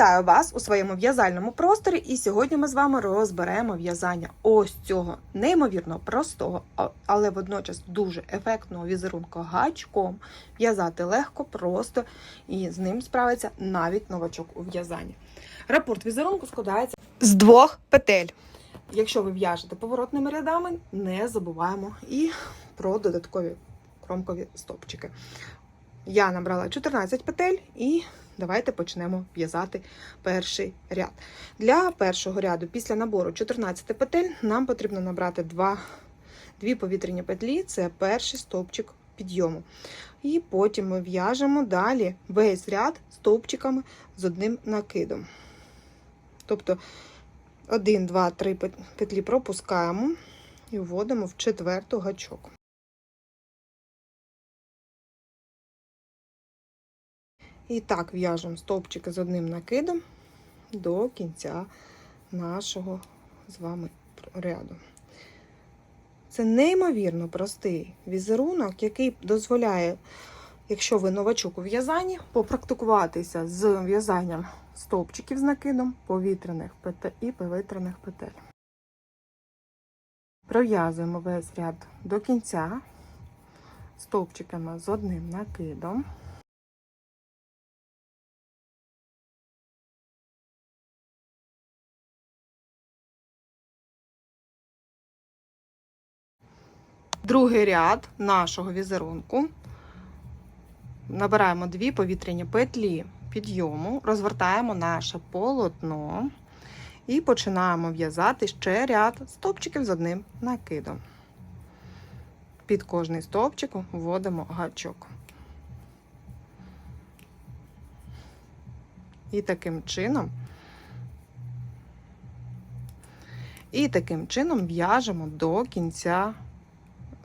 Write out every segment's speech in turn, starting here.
Вітаю вас у своєму в'язальному просторі, і сьогодні ми з вами розберемо в'язання ось цього неймовірно простого, але водночас дуже ефектного візерунку гачком. В'язати легко, просто і з ним справиться навіть новачок у в'язанні. Рапорт візерунку складається з двох петель. Якщо ви в'яжете поворотними рядами, не забуваємо і про додаткові кромкові стопчики. Я набрала 14 петель і давайте почнемо в'язати перший ряд. Для першого ряду після набору 14 петель нам потрібно набрати 2, дві повітряні петлі, це перший стовпчик підйому. І потім ми в'яжемо далі весь ряд стовпчиками з одним накидом. Тобто 1, 2, 3 петлі пропускаємо і вводимо в четверту гачок. І так в'яжемо стовпчики з одним накидом до кінця нашого з вами ряду. Це неймовірно простий візерунок, який дозволяє, якщо ви новачок у в'язанні, попрактикуватися з в'язанням стовпчиків з накидом, повітряних петель і повітряних петель. Пров'язуємо весь ряд до кінця стовпчиками з одним накидом. Другий ряд нашого візерунку. Набираємо дві повітряні петлі підйому, розвертаємо наше полотно і починаємо в'язати ще ряд стовпчиків з одним накидом. Під кожний стовпчик вводимо гачок. І таким чином, і таким чином в'яжемо до кінця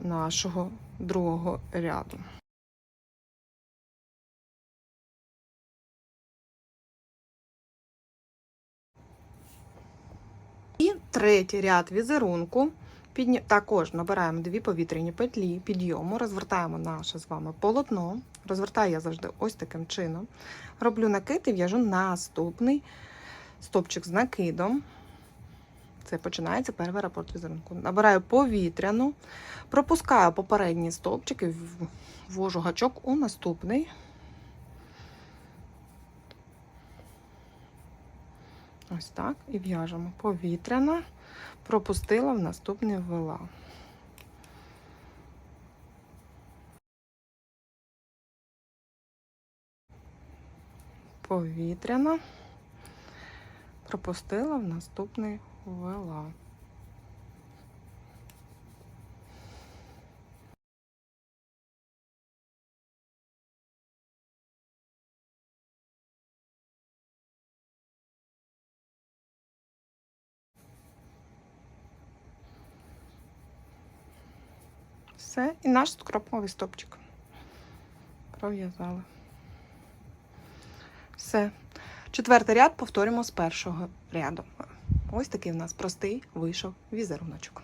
нашого другого ряду. І третій ряд візерунку. Також набираємо дві повітряні петлі підйому, розвертаємо наше з вами полотно. Розвертаю я завжди ось таким чином. Роблю накид і в'яжу наступний стопчик з накидом. Це починається перший рапорт візерунку. Набираю повітряну, пропускаю попередні стовпчики, ввожу гачок у наступний. Ось так. І в'яжемо повітряна, пропустила в наступний ввела. Повітряна, пропустила в наступний ввела. Все, і наш скроповий стопчик. Пров'язали. Все. Четвертий ряд повторюємо з першого ряду. Ось такий в нас простий вийшов візеруночок.